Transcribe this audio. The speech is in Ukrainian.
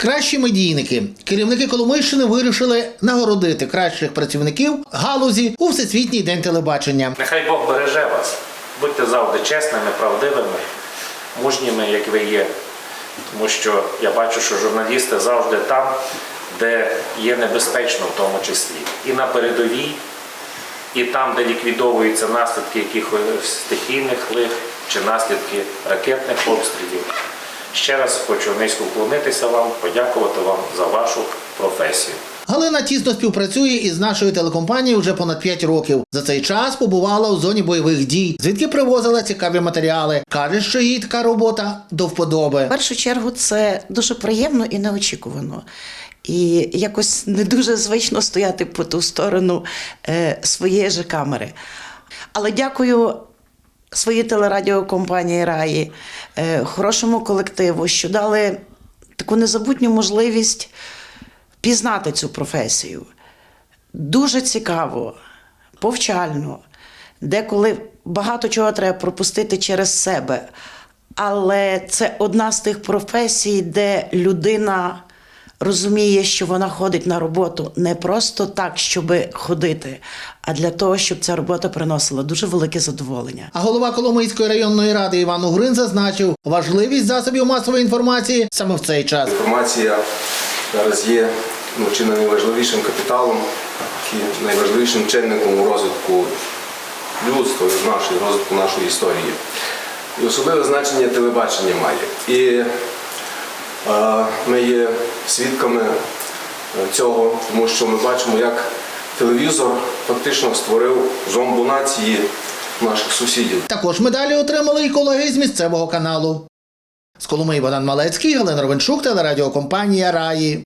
Кращі медійники, керівники Коломийщини вирішили нагородити кращих працівників галузі у всесвітній день телебачення. Нехай Бог береже вас. Будьте завжди чесними, правдивими, мужніми, як ви є. Тому що я бачу, що журналісти завжди там, де є небезпечно, в тому числі. І на передовій, і там, де ліквідовуються наслідки якихось стихійних лих чи наслідки ракетних обстрілів. Ще раз хочу низько вклонитися вам, подякувати вам за вашу професію. Галина тісно співпрацює із нашою телекомпанією вже понад 5 років. За цей час побувала у зоні бойових дій, звідки привозила цікаві матеріали. каже, що їй така робота до вподоби. В першу чергу це дуже приємно і неочікувано. І якось не дуже звично стояти по ту сторону е, своєї ж камери. Але дякую своїй телерадіокомпанії Раї, е, хорошому колективу, що дали таку незабутню можливість пізнати цю професію. Дуже цікаво, повчально, деколи багато чого треба пропустити через себе. Але це одна з тих професій, де людина розуміє, що вона ходить на роботу не просто так, щоб ходити, а для того, щоб ця робота приносила дуже велике задоволення. А голова Коломийської районної ради Іван Угрин зазначив важливість засобів масової інформації саме в цей час. Інформація зараз є ну, чи не найважливішим капіталом, і найважливішим чинником у розвитку людства, і нашої розвитку нашої історії. І особливе значення телебачення має. І ми є свідками е, цього, тому що ми бачимо, як телевізор фактично створив зомбу нації наших сусідів. Також медалі отримали і колеги з місцевого каналу. З Коломиї Богдан Малецький, Галина Ровенчук, телерадіокомпанія Раї.